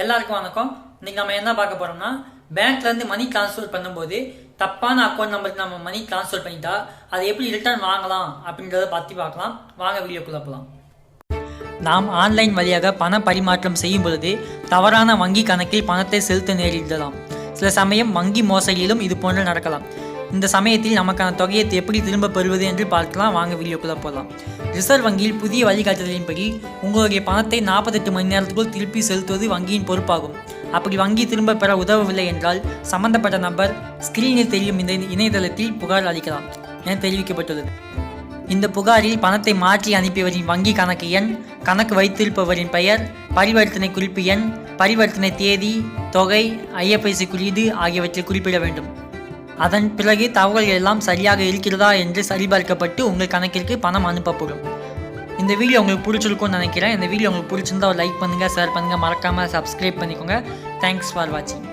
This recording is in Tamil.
எல்லாருக்கும் வணக்கம். இன்னைக்கு நம்ம என்ன பார்க்க போறோம்னா பேங்க்ல இருந்து மணி ட்ரான்ஸ்ஃபர் பண்ணும்போது தப்பான அக்கௌண்ட் நம்பருக்கு நம்ம மணி ட்ரான்ஸ்ஃபர் பண்ணிட்டா அதை எப்படி ரிட்டர்ன் வாங்கலாம் அப்படின்றத பார்த்து பார்க்கலாம். வாங்க வீடியோக்குள்ள போகலாம் நாம் ஆன்லைன் வழியாக பண பரிமாற்றம் செய்யும் பொழுது தவறான வங்கி கணக்கில் பணத்தை செலுத்த நேரிடலாம். சில சமயம் வங்கி மோசடியிலும் இது போன்று நடக்கலாம். இந்த சமயத்தில் நமக்கான தொகையை எப்படி திரும்ப பெறுவது என்று பார்க்கலாம். வாங்க வீடியோக்குள்ள போகலாம் ரிசர்வ் வங்கியில் புதிய வழிகாட்டுதலின்படி உங்களுடைய பணத்தை நாற்பத்தெட்டு மணி நேரத்துக்குள் திருப்பி செலுத்துவது வங்கியின் பொறுப்பாகும். அப்படி வங்கி திரும்ப பெற உதவவில்லை என்றால் சம்பந்தப்பட்ட நபர் ஸ்கிரீனில் தெரியும் இந்த இணையதளத்தில் புகார் அளிக்கலாம் என தெரிவிக்கப்பட்டுள்ளது. இந்த புகாரில் பணத்தை மாற்றி அனுப்பியவரின் வங்கி கணக்கு எண் கணக்கு வைத்திருப்பவரின் பெயர் பரிவர்த்தனை குறிப்பு எண் பரிவர்த்தனை தேதி தொகை ஐஎஃப்ஐசி குறியீடு ஆகியவற்றை குறிப்பிட வேண்டும். அதன் பிறகு தகவல் எல்லாம் சரியாக இருக்கிறதா என்று சரிபார்க்கப்பட்டு உங்கள் கணக்கிற்கு பணம் அனுப்பப்படும். இந்த வீடியோ உங்களுக்கு பிடிச்சிருக்கும்னு நினைக்கிறேன். இந்த வீடியோ உங்களுக்கு பிடிச்சிருந்தா ஒரு லைக் பண்ணுங்கள் ஷேர் பண்ணுங்கள் மறக்காமல் சப்ஸ்கிரைப் பண்ணிக்கோங்க. தேங்க்ஸ் ஃபார் வாட்சிங்